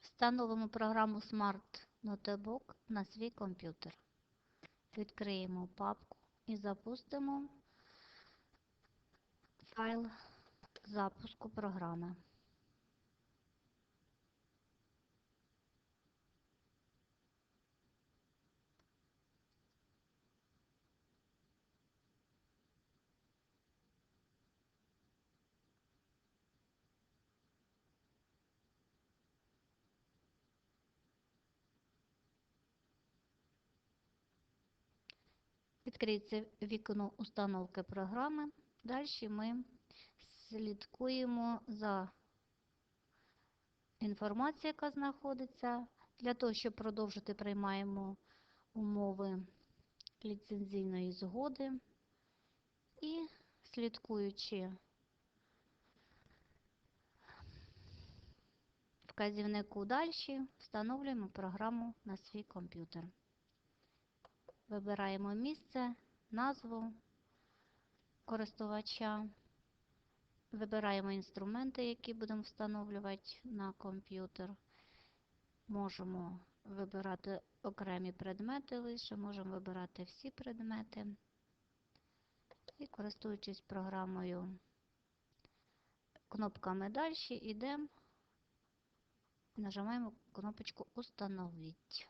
Встановимо програму Smart Notebook на свій комп'ютер. Відкриємо папку і запустимо файл запуску програми. Відкриється вікно установки програми. Далі ми слідкуємо за інформацією, яка знаходиться. Для того, щоб продовжити, приймаємо умови ліцензійної згоди і слідкуючи вказівнику далі, встановлюємо програму на свій комп'ютер. Вибираємо місце, назву користувача, вибираємо інструменти, які будемо встановлювати на комп'ютер. Можемо вибирати окремі предмети лише, можемо вибирати всі предмети. І користуючись програмою кнопками далі, йдемо, нажимаємо кнопочку Установіть.